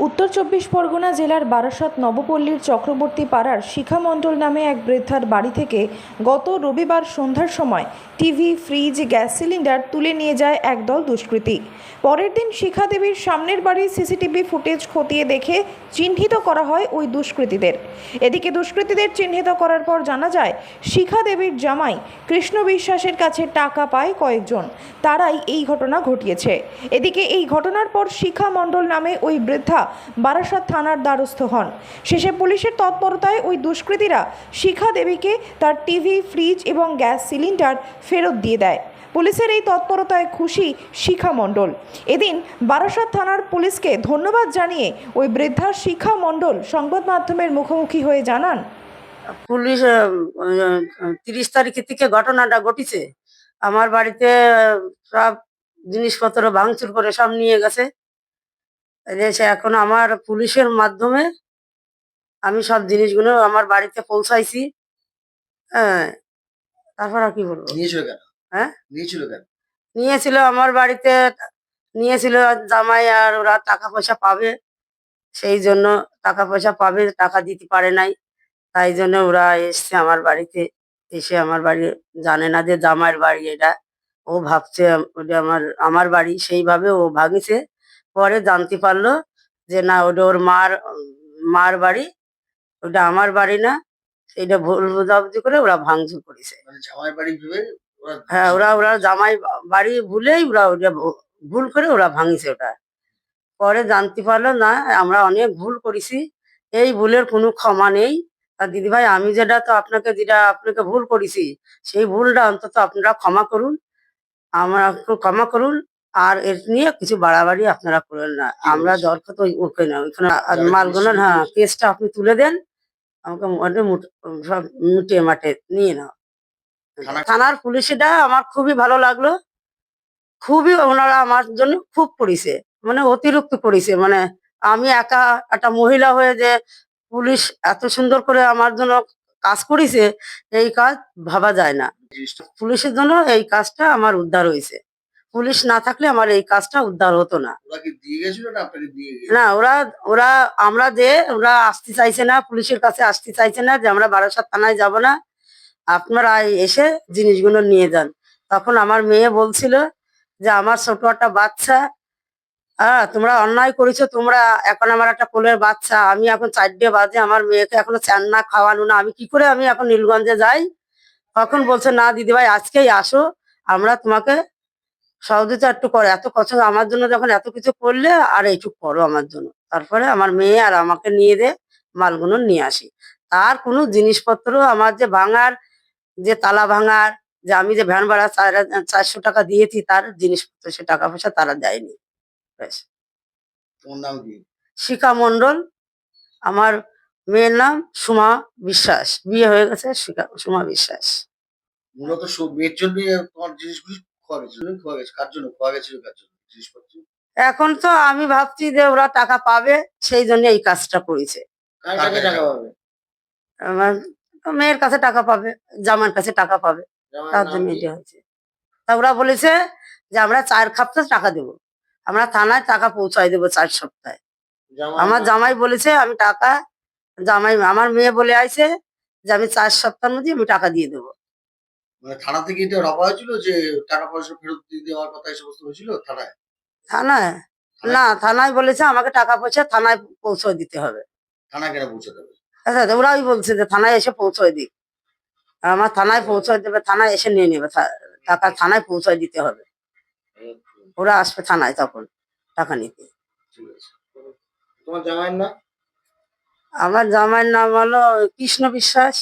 উত্তর চব্বিশ পরগনা জেলার বারাসত নবপল্লীর চক্রবর্তী পাড়ার শিখা মণ্ডল নামে এক বৃদ্ধার বাড়ি থেকে গত রবিবার সন্ধ্যার সময় টিভি, ফ্রিজ, গ্যাস সিলিন্ডার তুলে নিয়ে যায় একদল দুষ্কৃতী। পরের দিন শিখা দেবীর সামনের বাড়ির সিসিটিভি ফুটেজ খতিয়ে দেখে চিহ্নিত করা হয় ওই দুষ্কৃতীদের। এদিকে দুষ্কৃতীদের চিহ্নিত করার পর জানা যায়, শিখা দেবীর জামাই কৃষ্ণ বিশ্বাসের কাছে টাকা পায় কয়েকজন। তারাই এই ঘটনা ঘটিয়েছে। এদিকে এই ঘটনার পর শিখা মণ্ডল নামে ওই বৃদ্ধা বারাসাত থানার দ্বারস্থ হন। শেষে পুলিশের তৎপরতায় ওই দুষ্কৃতীরা শিখা দেবীকে তার টিভি, ফ্রিজ এবং গ্যাস সিলিন্ডার ফেরত দিয়ে দেয়। পুলিশের এই তৎপরতায় খুশি শিখা মণ্ডল। এদিন বারাসাত থানার পুলিশকে ধন্যবাদ জানিয়ে ওই বৃদ্ধা শিখা মণ্ডল সংবাদ মাধ্যমের মুখোমুখি হয়ে জানান, পুলিশ তিরিশ তারিখে থেকে ঘটনাটা ঘটেছে। আমার বাড়িতে সব জিনিসপত্র ভাঙচুর করে সব নিয়ে গেছে। এখন আমার পুলিশের মাধ্যমে আমি সব জিনিসগুলো আমার বাড়িতে পৌঁছাইছি। হ্যাঁ তারপর আর কি বলব? নিয়েছিল হ্যাঁ? নিয়েছিল আমার বাড়িতে নিয়েছিল জামাই আর ওরা টাকা পয়সা পাবে সেই জন্য টাকা পয়সা পাবে টাকা দিতে পারে নাই। তাই জন্য ওরা এসছে আমার বাড়িতে এসে আমার বাড়ি জানে না যে জামাইয়ের বাড়ি এটা। ও ভাবছে ওটা আমার আমার বাড়ি সেইভাবে ও ভাঙিছে পরে জানতে পারল যে না ওটা ওর মার মার বাড়ি ওটা আমার বাড়ি না। সেইটা ভুল বোঝাবুঝি করে ওরা ভাঙচুর করেছে। মানে হ্যাঁ ওরা ওরা জামাই বাড়ি ভুলেই ওরা ওটা ভুল করে ওরা ভাঙিছে ওটা। পরে জানতে পারল না আমরা অনেক ভুল করেছি এই ভুলের কোনো ক্ষমা নেই। আর দিদিভাই আমি যেটা তো আপনাকে যেটা আপনাকে ভুল করেছি সেই ভুলটা অন্তত আপনারা ক্ষমা করুন। আমরা ক্ষমা করুন। আর এর নিয়ে কিছু বাড়াবাড়ি আপনারা করেন না। আমরা? দরকার তো ওকে না ওইখানে আর মালগুলো হ্যাঁ। কেসটা আপনি তুলে দেন আমাকে মোটে সব মুটে মাঠে নিয়ে নাও। থানা- থানার পুলিশটা আমার খুবই ভালো লাগল। খুবই ওনারা আমার জন্য খুব করেছে মানে অতিরিক্ত করেছে মানে আমি একা একটা মহিলা হয়ে যে পুলিশ এত সুন্দর করে আমার জন্য কাজ করেছে এই কাজ ভাবা যায় না। পুলিশের জন্য এই কাজটা আমার উদ্ধার হয়েছে পুলিশ না থাকলে আমার এই কাজটা উদ্ধার হতো না। না ওরা ওরা আমরা যে ওরা আসতে চাইছে না পুলিশের কাছে আসতে চাইছে না যে আমরা বারাসাত থানায় যাব না আপনারা এসে জিনিসগুলো নিয়ে যান। তখন আমার মেয়ে বলছিল যে আমার ছোট একটা বাচ্চা হ্যাঁ তোমরা অন্যায় করেছ তোমরা এখন আমার একটা কোলের বাচ্চা আমি এখন চারটে বাজে আমার মেয়েকে এখনও চান না খাওয়ানো না আমি কি করে আমি এখন নীলগঞ্জে যাই? তখন বলছে না দিদিভাই আজকেই আসো আমরা তোমাকে সহযোগিতা একটু করো। এত কষ্ট আমার জন্য যখন এত কিছু করলে আর এইটুকু করো আমার জন্য। তারপরে আমার মেয়ে আর আমাকে নিয়ে দে মালগুলো নিয়ে আসি। তার কোনো জিনিসপত্র আমার যে ভাঙার যে তালা ভাঙার যে আমি যে ভ্যান ভাড়া চার চারশো টাকা দিয়েছি তার জিনিসপত্র সে টাকা পয়সা তারা দেয়নি। ব্যাস। শিখা মণ্ডল। আমার মেয়ের নাম সুমা বিশ্বাস। বিয়ে হয়ে গেছে সুমা বিশ্বাস। মূলত মেয়ের জন্য তোমার জিনিসগুলি খোয়া গেছিল? খোয়া গেছে। কার জন্য? খোয়া গেছিল কার জন্য? জিনিসপত্র? এখন তো আমি ভাবছি যে ওরা টাকা পাবে সেই জন্য এই কাজটা করেছে। কার কাছে টাকা পাবে? আমার মেয়ের কাছে টাকা পাবে জামার কাছে টাকা পাবে তার জন্য এটা হয়েছে। তা ওরা বলেছে যে আমরা চার খাপটা টাকা দেবো। আমরা থানায় টাকা পৌঁছাই দেবো চার সপ্তাহে। আমার জামাই বলেছে আমি টাকা জামাই আমার মেয়ে বলে আইছে যে আমি চার সপ্তাহের মধ্যে আমি টাকা দিয়ে দেবো। মানে থানা থেকে এটা রবা হয়েছিল যে টাকা পয়সা ফেরত দিয়ে দেওয়ার কথা এই সমস্ত হয়েছিল থানায়? থানায়? না থানায় বলেছে আমাকে টাকা পয়সা থানায় পৌঁছে দিতে হবে। থানা কেন পৌঁছে দেবে আচ্ছা আচ্ছা, ওরাই বলছে যে থানায় এসে পৌঁছয় দিক। আমার থানায় পৌঁছয় দেবে থানায় এসে নিয়ে নেবে টাকা থানায় পৌঁছয় দিতে হবে। ওরা আসবে থানায় তখন টাকা নিতে। তোমার জামাইয়ের নাম? আমার জামাইয়ের নাম হলো কৃষ্ণ বিশ্বাস।